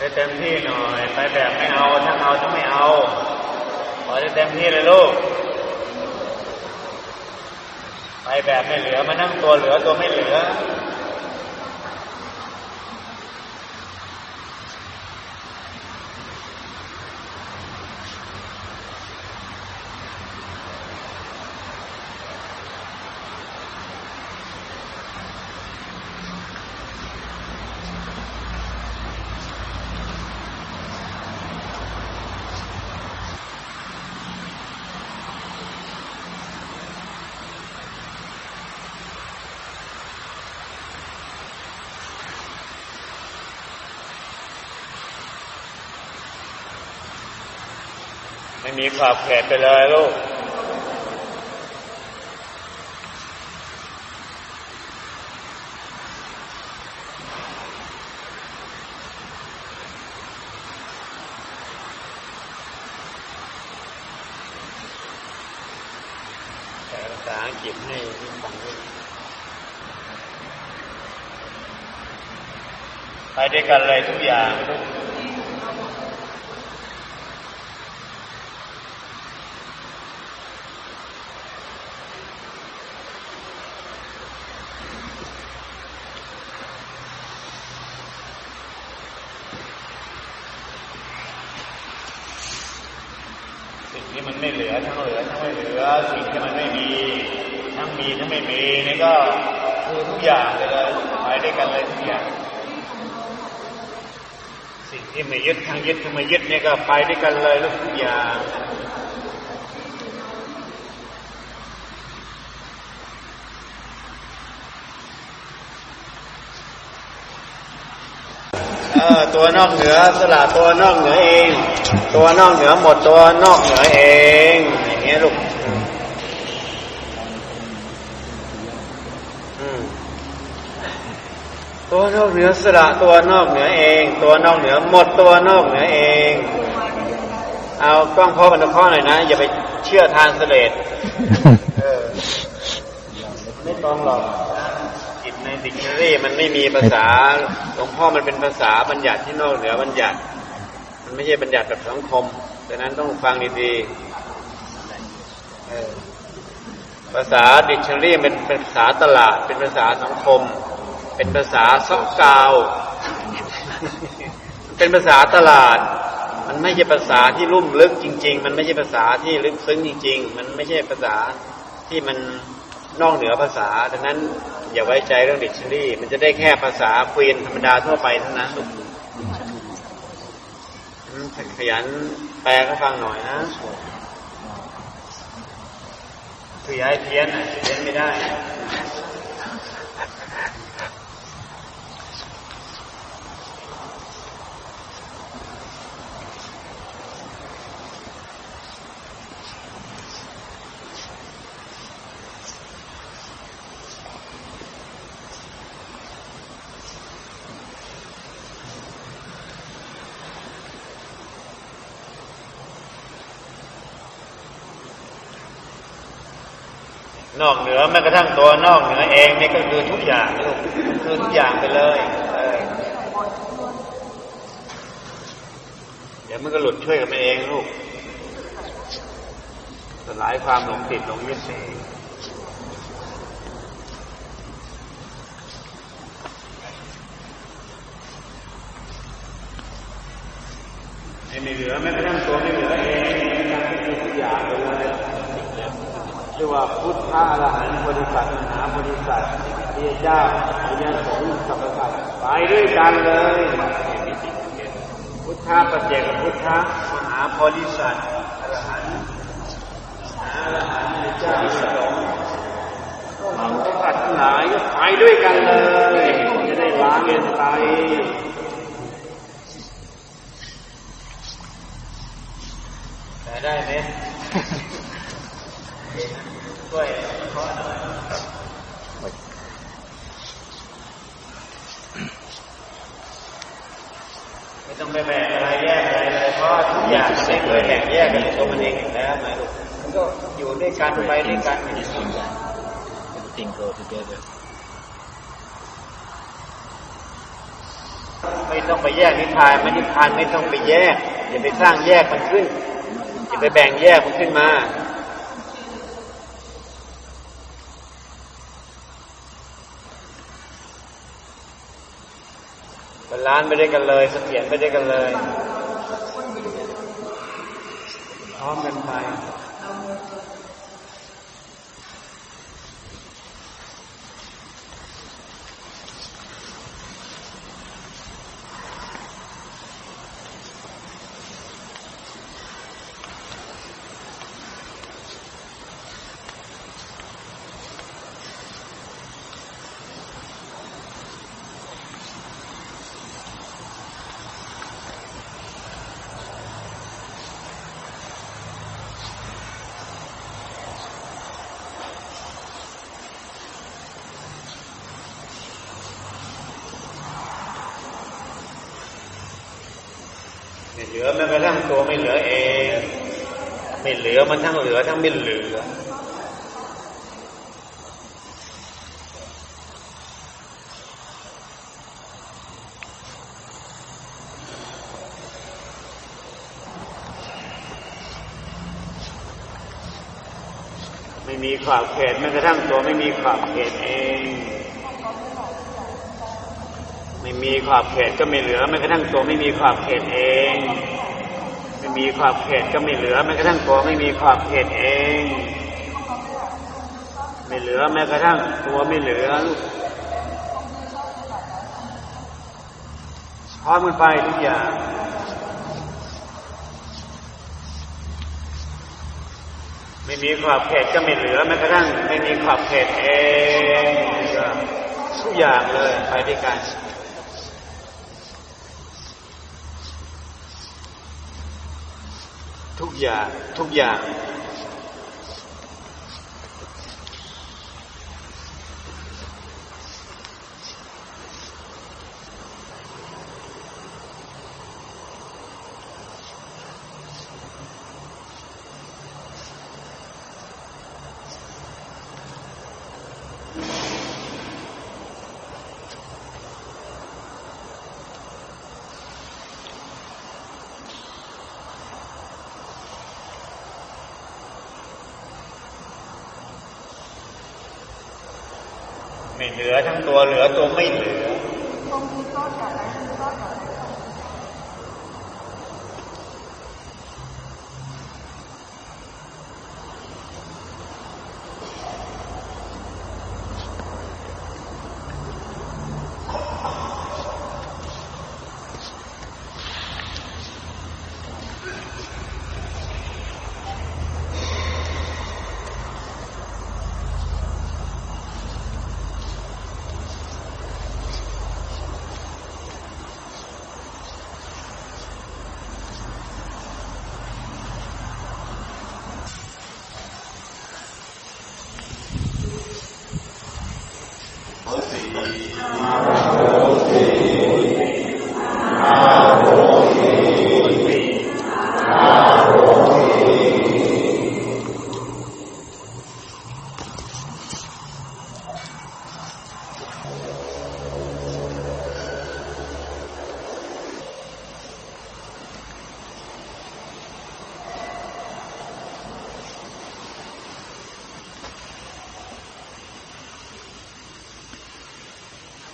ได้เต็มที่หน่อย ไปแบบไม่เอาทั้งเอาทั้งไม่เอา ขอได้เต็มที่เลยลูก ไปแบบไม่เหลือมานั่งตัวเหลือตัวไม่เหลือ ไม่มีขอบเขตไปเลยลูก แต่ภาษาอังกฤษให้ฟังด้วยไปด้วยกันเลยทุกอย่าง สิ่งที่มันไม่เหลือทั้งเหลือทั้งไม่เหลือ สิ่งที่มันไม่มีทั้งมีทั้งไม่มีนี่ก็คือทุกอย่างเลยไปด้วยกันเลยทุกอย่าง สิ่งที่ไม่ยึดทั้งยึดทั้งไม่ยึดนี่ก็ไปด้วยกันเลยทุกอย่าง เออตัวนอกเหนือสละตัวนอกเหนือเอง ตัวนอกเหนือหมดตัวนอกเหนือเองอย่างเงี้ยลูกตัวนอกเหนือสละตัวนอกเหนือเอง ตัวนอกเหนือหมดตัวนอกเหนือเอง เอากล้องพ่อบรรทุกข้อหน่อยนะ อย่าไปเชื่อทานเสลดไม่ต้องหรอก ดิกชันนารีมันไม่มีภาษาหลวงพ่อมันเป็นภาษาบัญญัติที่นอกเหนือบัญญัติ มันไม่ใช่บัญญัติแบบสังคมดังนั้นต้องฟังดีๆภาษาดิกชันนารีเป็นเป็นภาษาตลาด เป็นภาษาสังคม เป็นภาษาซอกกาว เป็นภาษาตลาด มันไม่ใช่ภาษาที่ลุ่มลึกจริง ๆ มันไม่ใช่ภาษาที่ลึกซึ้งจริง ๆ มันไม่ใช่ภาษาที่มันนอกเหนือภาษาดังนั้น อย่าไว้ใจเรื่องดิกชันนีมันจะได้แค่ภาษาคุยนธรรมดาทั่วไปเท่านั้นขยันแปลก็ฟังหน่อยนะคือย้ายเพี้ยนเพี้ยนไม่ได้ นอกเหนือแม้กระทั่งตัวนอกเหนือเองนี่ก็คือทุกอย่างลูกคือทุกอย่างไปเลยเออเดี๋ยวมันก็หลุดช่วยกันเองลูกสลายความหลงติดหลงยึดเองไม่เหลือแม้กระทั่งตัวไม่เหลื เรียกว่าพุทธะอรหันต์บริษัทมหาบริษัทเรียเจ้าอริยสงฆ์สัพพสัตไปด้วยกันเลย พุทธะปัจเจกพุทธะมหาบริษัทอรหันต์มหาอรหันต์เจ้าอริยสงฆ์มหาบริษัททั้งหลายไปด้วยกันเลย จะได้ล้างเงินไปแต่ได้ไหม ช่วยขอหน่อยไม่ต้องไปแบ่งอะไรแยกอะไรเลยเพราะทุกอย่างมันไม่เคยแบ่งแยกกันตัวมันเองแล้วไหมลูกมันก็อยู่ด้วยกันไปด้วยกัน Everything go together. ไม่ไม่ต้องไปแยกนิพพานมันนิพพานไม่ต้องไปแยกอย่าไปสร้างแยกมันขึ้นอย่าไปแบ่งแยกมันขึ้นมา ลานไม่ได้กันเลยเสถียรไม่ได้กันเลย พร้อมกันไป เหลือแม้กระทั่งตัวไม่เหลือเอง ไม่เหลือมันทั้งเหลือทั้งไม่เหลือ ไม่มีขอบเขตแม้กระทั่งตัวไม่มีขอบเขตเอง ไม่มีขอบเขตก็ไม่เหลือแม้กระทั่งตัวไม่มีขอบเขตเอง ไม่มีขอบเขตก็ไม่เหลือแม้กระทั่งตัวไม่มีขอบเขตเอง ไม่เหลือแม้กระทั่งตัวไม่เหลือลูกพร้อมกันไปทุกอย่างไม่มีขอบเขตก็ไม่เหลือแม้กระทั่งไม่มีขอบเขตเองทุกอย่างเลยไปด้วยกัน ทุกอย่างทุกอย่าง ไม่เหลือทั้งตัวเหลือตัวไม่เหลือ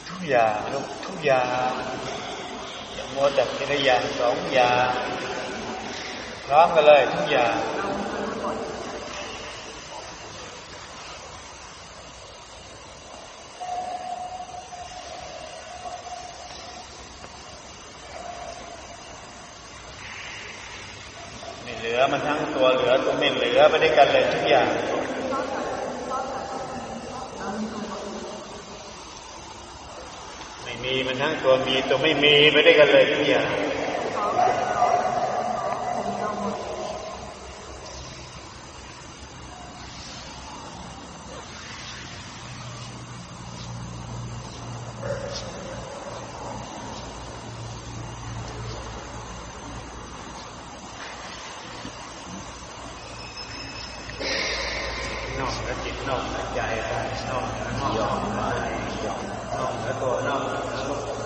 ทุก อย่างลูกทุกอย่างอย่ามัวแต่ทีละอย่างสองอย่างพร้อมกันเลยทุกอย่างไม่เหลือมันทั้งตัวเหลือตัวไม่เหลือไปด้วยกันเลยทุกอย่างีมันทั้งตัวมีตัวไม่มีไปด้กันเลยทุกอย่างนอกและจิตนอกและใจไปนอกและนอกยอมไปยอม และตัวนอกและโลก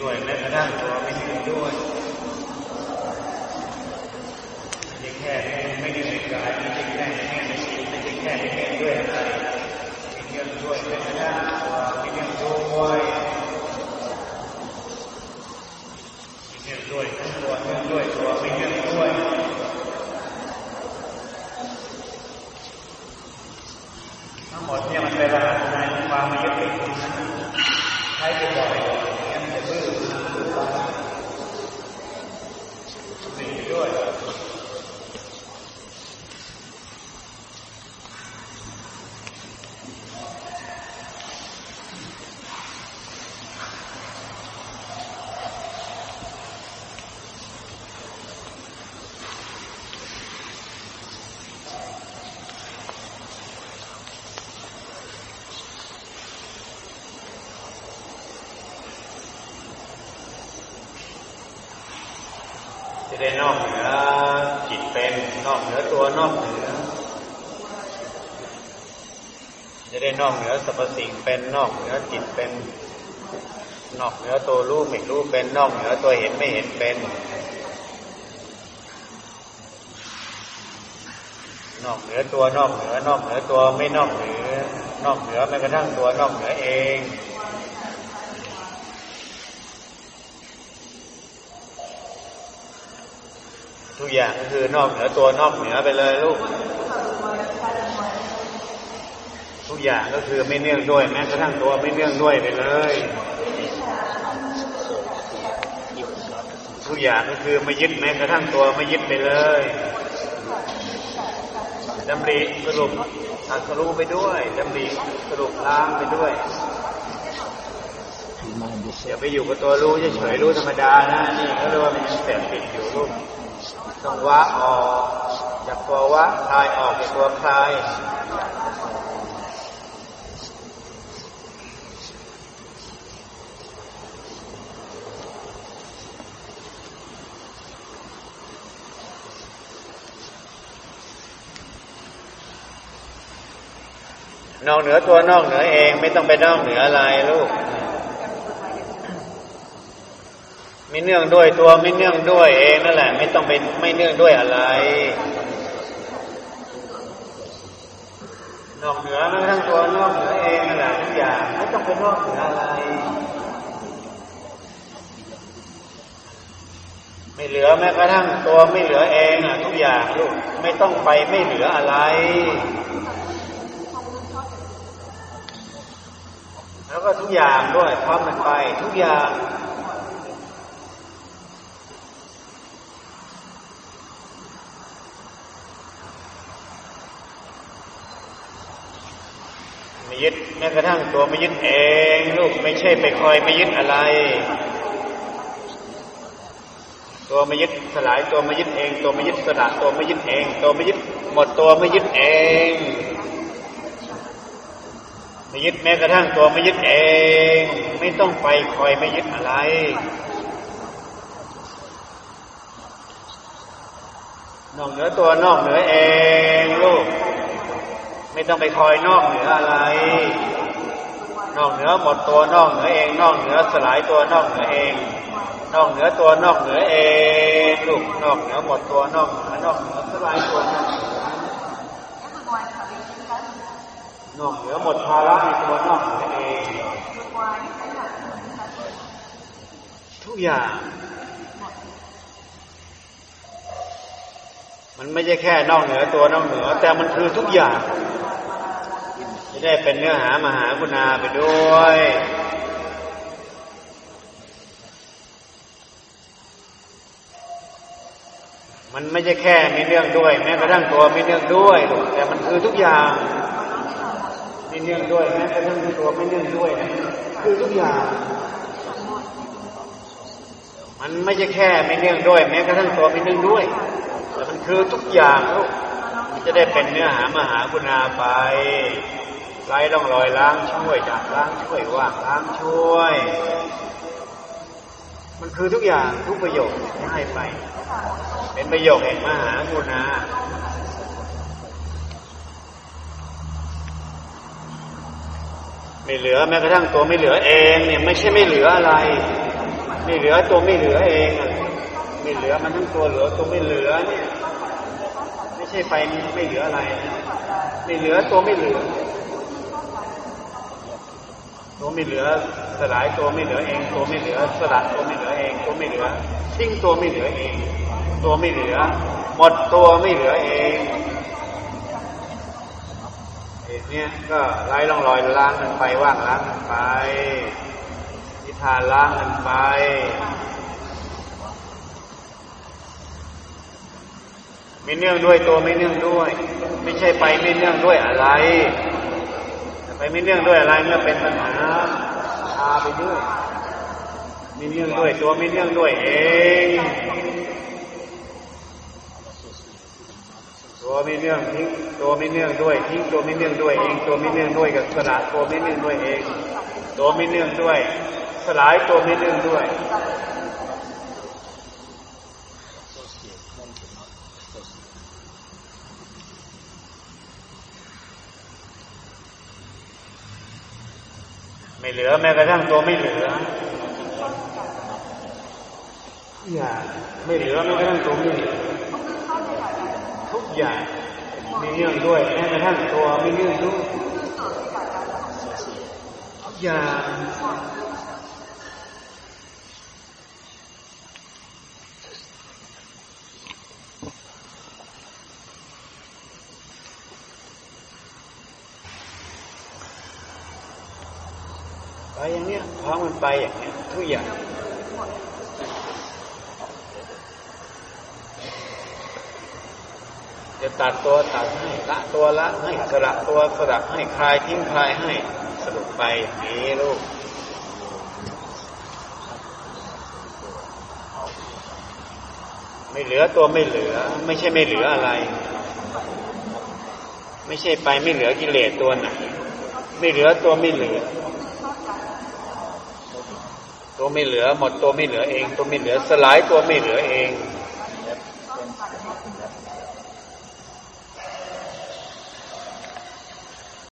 ด้วยแม้กระทั่งตัวไม่เนื่ด้วยไม่แค่ไม่ได้ในกายไม่ใช่แค่ในแง่ในจิตไม่ใช่แค่ในแง่ด้วยอะไรไม่เนื่องด้วยแม้กระทั่งตัวไม่เนื่องด้วยไม่เนื่องด้วยทั้งตัวเนื่องด้วยตัวไม่เนื่องด้วย ทั้งหมดเนี่ยมันเป็นรหัสในความไม่ยึดติดใช้บ่อยๆอย่างเงี้ยมันจะดื้อดื้อไปหนีด้วย จะ ได้นอกเหนือจิตเป็นนอกเหนือตัวนอกเหนือ จะได้นอกเหนือสรรพสิ่งเป็นนอกเหนือจิตเป็น นอกเหนือตัวรู้ไม่รู้เป็นนอกเหนือตัวเห็นไม่เห็นเป็น นอกเหนือตัวนอกเหนือนอกเหนือตัวไม่นอกเหนือนอกเหนือแม้กระทั่งตัวนอกเหนือเอง ทุกอย่างก็คือนอกเหนือตัวนอกเหนือไปเลยลูก ทุกอย่างก็คือไม่เนื่องด้วยแม้กระทั่งตัวไม่เนื่องด้วยไปเลย ทุกอย่างก็คือไม่ยึดแม้กระทั่งตัวไม่ยึดไปเลยดำริสรุปอัดสรุปไปด้วยดำริสรุปล้างไปด้วยอย่าไปอยู่กับตัวรู้เฉยๆรู้ธรรมดานะนี่เขาเรียกว่ามันยังแสบติดอยู่ลูก ต้องวะออก จากตัววะคลายออกจากตัวคลายนอกเหนือตัวนอกเหนือเองไม่ต้องไปนอกเหนืออะไรลูก ไม่เนื่องด้วยตัวไม่เนื่องด้วยเองนั่นแหละ ไม่ต้องไปไม่เนื่องด้วยอะไร นอกเหนือแม้กระทั่งตัวนอกเหนือเองนั่นแหละทุกอย่างไม่ต้องไปนอกเหนืออะไร ไม่เหลือแม้กระทั่งตัวไม่เหลือเองอะ ทุกอย่างลูกไม่ต้องไปไม่เหลืออะไรแล้วก็ทุกอย่างด้วยพร้อมกันไปทุกอย่าง ยึดแม้กระทั่งตัวไม่ยึดเอง ลูกไม่ใช่ไปคอยไม่ยึดอะไร ตัวไม่ยึดสลายตัวไม่ยึดเอง ตัวไม่ยึดสละตัวไม่ยึดเอง ตัวไม่ยึดหมดตัวไม่ยึดเองไม่ยึดแม้กระทั่งตัวไม่ยึดเอง ไม่ต้องไปคอยไม่ยึดอะไรนอกเหนือตัวนอกเหนือเอง ไม่ต้องไปคอยนอกเหนืออะไร นอกเหนือหมดตัวนอกเหนือเอง นอกเหนือสลายตัวนอกเหนือเอง นอกเหนือตัวนอกเหนือเองลูกนอกเหนือหมดตัวนอกเหนือนอกเหนือสลายตัวนอกเหนือนอกเหนือหมดภาระในตัวนอกเหนือเองทุกอย่างมันไม่ใช่แค่นอกเหนือตัวนอกเหนือ แต่มันคือทุกอย่าง จะได้เป็นเนื้อหามหาคุณาไปด้วยมันไม่ใช่แค่มีเนื่องด้วย แม้กระทั่งตัวม่เนื่องด้วยลูกแต่มันคือทุกอย่างมีเนื่องด้วยแม้กระทั่งตัวไม่เนื่องด้วยนะคือทุกอย่าง มันไม่ใช่แค่ม่เนื่องด้วย แม้กระทั่งตัวม่เนื่องด้วยแต่มันคือทุกอย่างลูกจะได้เป็นเนื้อหามหาคุณาไป ไร้ร่องรอยล้างช่วยจากล้างช่วยว่างล้างช่วย มันคือทุกอย่างทุกประโยชน์ที่ให้ไป เป็นประโยชน์แห่งมหากุณาไม่เหลือแม้กระทั่งตัวไม่เหลือเองเนี่ยไม่ใช่ไม่เหลืออะไร ไม่เหลือตัวไม่เหลือเองอะไม่เหลือมันทั้งตัวเหลือตัวไม่เหลือเนี่ย ไม่ใช่ไปไม่เหลืออะไร ไม่เหลือตัวไม่เหลือ ตัวไม่เหลือสลายตัวไม่เหลือเอง ตัวไม่เหลือสลัดตัวไม่เหลือเอง ตัวไม่เหลือทิ้งตัวไม่เหลือเอง ตัวไม่เหลือ หมดตัวไม่เหลือเองเอกเนี่ยก็ไล่ร่องรอยล้างมันไปว่างล้างมันไปนิทานล้างมันไปไม่เนื่องด้วยตัวไม่เนื่องด้วย ไม่ใช่ไปไม่เนื่องด้วยอะไร ไปไม่เนื่องด้วยอะไรเมื่อเป็นปัญหาพาไปด้วยไม่เนื่องด้วยตัวไม่เนื่องด้วยเองตัวไม่เนื่องทิ้งตัวไม่เนื่องด้วยทิ้งตัวไม่เนื่องด้วยเองตัวไม่เนื่องด้วยกับสละตัวไม่เนื่องด้วยเอง ตัวไม่เนื่องด้วย สลายตัวไม่เนื่องด้วย ไม่เหลือแม้กระทั่งตัวไม่เหลือ อย่าไม่เหลือแม้กระทั่งตัวไม่เหลือทุกอย่างมีเนื่องด้วยแม้กระทั่งตัวไม่เนื่องด้วยทุกอย่างไปอย่างเนี้ยพร้อมมัน ไปอย่างนี้ทุกอย่างจะตัดตัวตัดให้ละตัวละให้สละตัวสละให้คลายทิ้งคลายให้สรุปไปอย่างนี้ลูกไม่เหลือตัวไม่เหลือ ไม่ใช่ไม่เหลืออะไร ไม่ใช่ไปไม่เหลือกิเลสตัวไหนไม่เหลือตัวไม่เหลือ ตัวไม่เหลือหมดตัวไม่เหลือเอง ตัวไม่เหลือสลายตัวไม่เหลือเอง